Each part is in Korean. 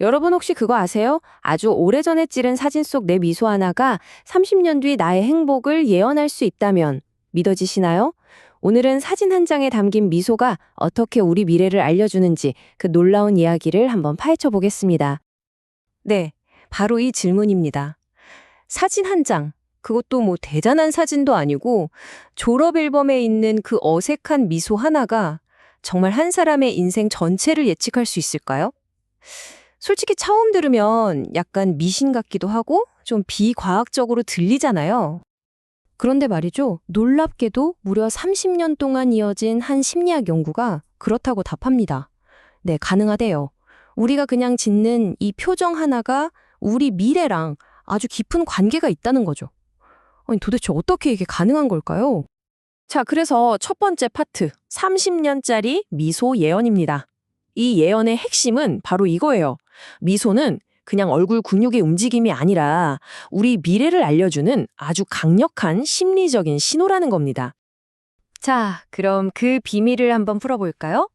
여러분 혹시 그거 아세요? 아주 오래전에 찌른 사진 속 내 미소 하나가 30년 뒤 나의 행복을 예언할 수 있다면 믿어지시나요? 오늘은 사진 한 장에 담긴 미소가 어떻게 우리 미래를 알려주는지 그 놀라운 이야기를 한번 파헤쳐 보겠습니다. 네, 바로 이 질문입니다. 사진 한 장, 그것도 뭐 대단한 사진도 아니고 졸업 앨범에 있는 그 어색한 미소 하나가 정말 한 사람의 인생 전체를 예측할 수 있을까요? 솔직히 처음 들으면 약간 미신 같기도 하고 좀 비과학적으로 들리잖아요. 그런데 말이죠. 놀랍게도 무려 30년 동안 이어진 한 심리학 연구가 그렇다고 답합니다. 네, 가능하대요. 우리가 그냥 짓는 이 표정 하나가 우리 미래랑 아주 깊은 관계가 있다는 거죠. 아니, 도대체 어떻게 이게 가능한 걸까요? 자, 그래서 첫 번째 파트, 30년짜리 미소 예언입니다. 이 예언의 핵심은 바로 이거예요. 미소는 그냥 얼굴 근육의 움직임이 아니라 우리 미래를 알려주는 아주 강력한 심리적인 신호라는 겁니다. 자, 그럼 그 비밀을 한번 풀어볼까요?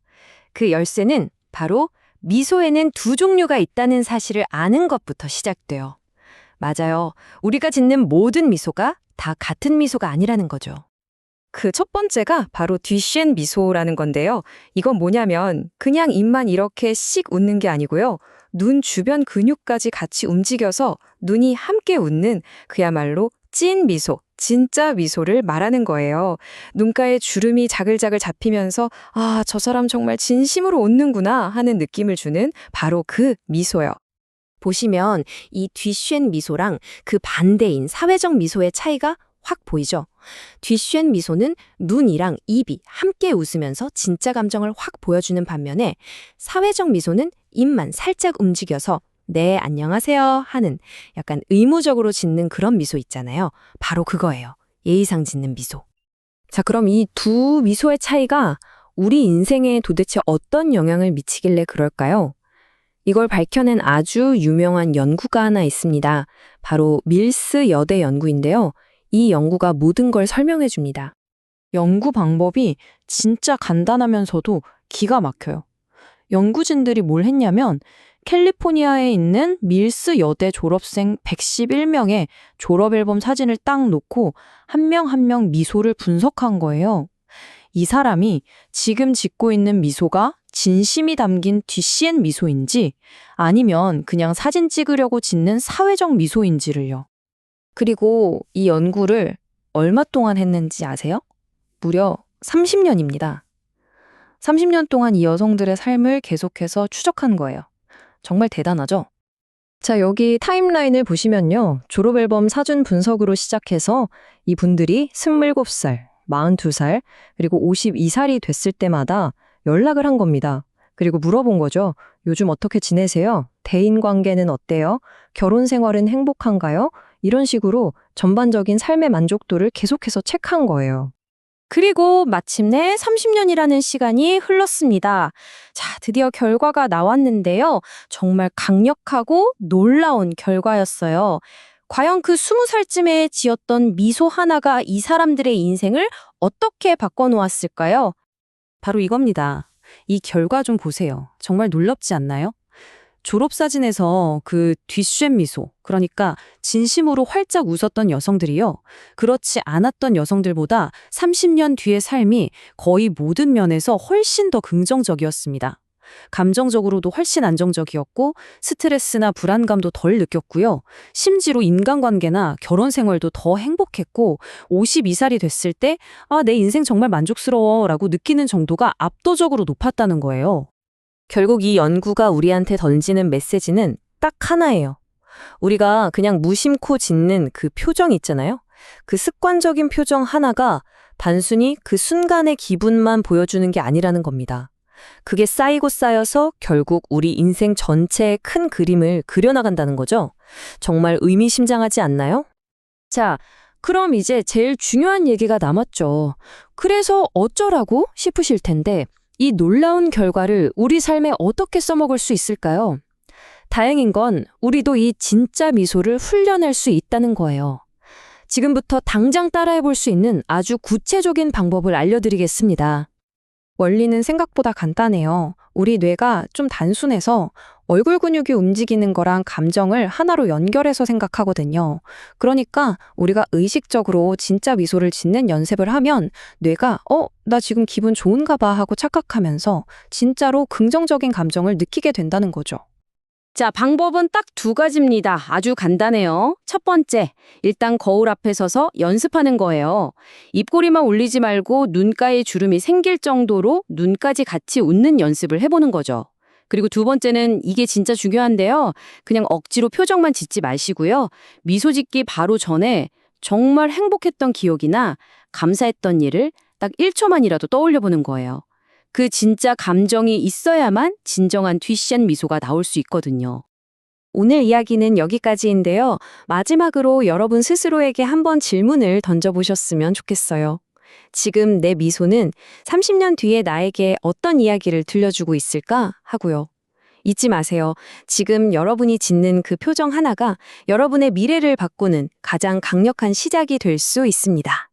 그 열쇠는 바로 미소에는 두 종류가 있다는 사실을 아는 것부터 시작돼요. 맞아요. 우리가 짓는 모든 미소가 다 같은 미소가 아니라는 거죠. 그 첫 번째가 바로 듀쉔 미소라는 건데요. 이건 뭐냐면 그냥 입만 이렇게 씩 웃는 게 아니고요. 눈 주변 근육까지 같이 움직여서 눈이 함께 웃는 그야말로 찐 미소, 진짜 미소를 말하는 거예요. 눈가에 주름이 자글자글 잡히면서 아, 저 사람 정말 진심으로 웃는구나 하는 느낌을 주는 바로 그 미소요. 보시면 이 뒤쉔 미소랑 그 반대인 사회적 미소의 차이가 확 보이죠? 뒤쉔 미소는 눈이랑 입이 함께 웃으면서 진짜 감정을 확 보여주는 반면에 사회적 미소는 입만 살짝 움직여서 네, 안녕하세요 하는 약간 의무적으로 짓는 그런 미소 있잖아요. 바로 그거예요. 예의상 짓는 미소. 자, 그럼 이 두 미소의 차이가 우리 인생에 도대체 어떤 영향을 미치길래 그럴까요? 이걸 밝혀낸 아주 유명한 연구가 하나 있습니다. 바로 밀스 여대 연구인데요. 이 연구가 모든 걸 설명해 줍니다. 연구 방법이 진짜 간단하면서도 기가 막혀요. 연구진들이 뭘 했냐면 캘리포니아에 있는 밀스 여대 졸업생 111명의 졸업 앨범 사진을 딱 놓고 한 명 한명 미소를 분석한 거예요. 이 사람이 지금 짓고 있는 미소가 진심이 담긴 뒤씨엔 미소인지 아니면 그냥 사진 찍으려고 짓는 사회적 미소인지를요. 그리고 이 연구를 얼마 동안 했는지 아세요? 무려 30년입니다. 30년 동안 이 여성들의 삶을 계속해서 추적한 거예요. 정말 대단하죠? 자, 여기 타임라인을 보시면요. 졸업 앨범 사준 분석으로 시작해서 이분들이 27살, 42살, 그리고 52살이 됐을 때마다 연락을 한 겁니다. 그리고 물어본 거죠. 요즘 어떻게 지내세요? 대인 관계는 어때요? 결혼 생활은 행복한가요? 이런 식으로 전반적인 삶의 만족도를 계속해서 체크한 거예요. 그리고 마침내 30년이라는 시간이 흘렀습니다. 자, 드디어 결과가 나왔는데요. 정말 강력하고 놀라운 결과였어요. 과연 그 20살쯤에 지었던 미소 하나가 이 사람들의 인생을 어떻게 바꿔놓았을까요? 바로 이겁니다. 이 결과 좀 보세요. 정말 놀랍지 않나요? 졸업사진에서 그 뒷쉔 미소, 그러니까 진심으로 활짝 웃었던 여성들이요. 그렇지 않았던 여성들보다 30년 뒤의 삶이 거의 모든 면에서 훨씬 더 긍정적이었습니다. 감정적으로도 훨씬 안정적이었고 스트레스나 불안감도 덜 느꼈고요. 심지어 인간관계나 결혼 생활도 더 행복했고 52살이 됐을 때 아, 내 인생 정말 만족스러워 라고 느끼는 정도가 압도적으로 높았다는 거예요. 결국 이 연구가 우리한테 던지는 메시지는 딱 하나예요. 우리가 그냥 무심코 짓는 그 표정 있잖아요. 그 습관적인 표정 하나가 단순히 그 순간의 기분만 보여주는 게 아니라는 겁니다. 그게 쌓이고 쌓여서 결국 우리 인생 전체의 큰 그림을 그려나간다는 거죠. 정말 의미심장하지 않나요? 자, 그럼 이제 제일 중요한 얘기가 남았죠. 그래서 어쩌라고 싶으실 텐데, 이 놀라운 결과를 우리 삶에 어떻게 써먹을 수 있을까요? 다행인 건 우리도 이 진짜 미소를 훈련할 수 있다는 거예요. 지금부터 당장 따라해 볼 수 있는 아주 구체적인 방법을 알려드리겠습니다. 원리는 생각보다 간단해요. 우리 뇌가 좀 단순해서 얼굴 근육이 움직이는 거랑 감정을 하나로 연결해서 생각하거든요. 그러니까 우리가 의식적으로 진짜 미소를 짓는 연습을 하면 뇌가 어, 나 지금 기분 좋은가 봐 하고 착각하면서 진짜로 긍정적인 감정을 느끼게 된다는 거죠. 자, 방법은 딱 두 가지입니다. 아주 간단해요. 첫 번째, 일단 거울 앞에 서서 연습하는 거예요. 입꼬리만 올리지 말고 눈가에 주름이 생길 정도로 눈까지 같이 웃는 연습을 해보는 거죠. 그리고 두 번째는 이게 진짜 중요한데요. 그냥 억지로 표정만 짓지 마시고요. 미소 짓기 바로 전에 정말 행복했던 기억이나 감사했던 일을 딱 1초만이라도 떠올려 보는 거예요. 그 진짜 감정이 있어야만 진정한 뒷샷 미소가 나올 수 있거든요. 오늘 이야기는 여기까지인데요. 마지막으로 여러분 스스로에게 한번 질문을 던져보셨으면 좋겠어요. 지금 내 미소는 30년 뒤에 나에게 어떤 이야기를 들려주고 있을까 하고요. 잊지 마세요. 지금 여러분이 짓는 그 표정 하나가 여러분의 미래를 바꾸는 가장 강력한 시작이 될 수 있습니다.